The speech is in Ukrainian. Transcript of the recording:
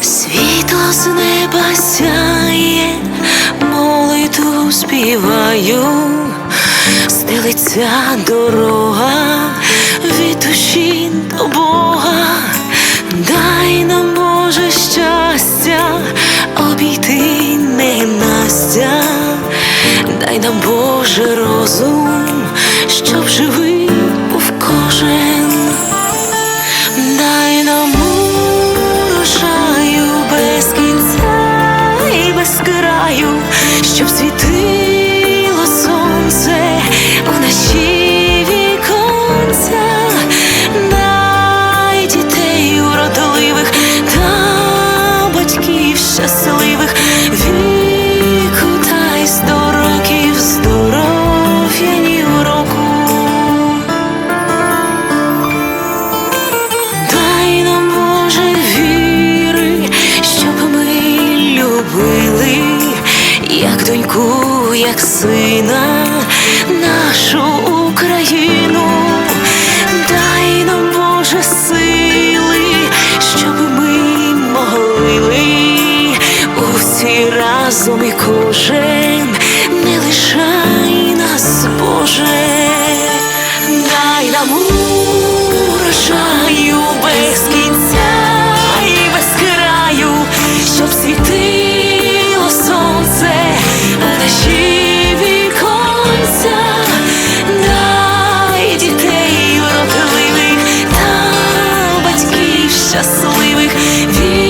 Світло з неба сяє, молитву співаю, стелиться дорога. Дай нам Боже розум, щоб живий був кожен. Дай нам урожаю без кінця і без краю, щоб світило як сина, нашу Україну, дай нам Боже сили, щоб ми могли усі разом і кожен, щасливих.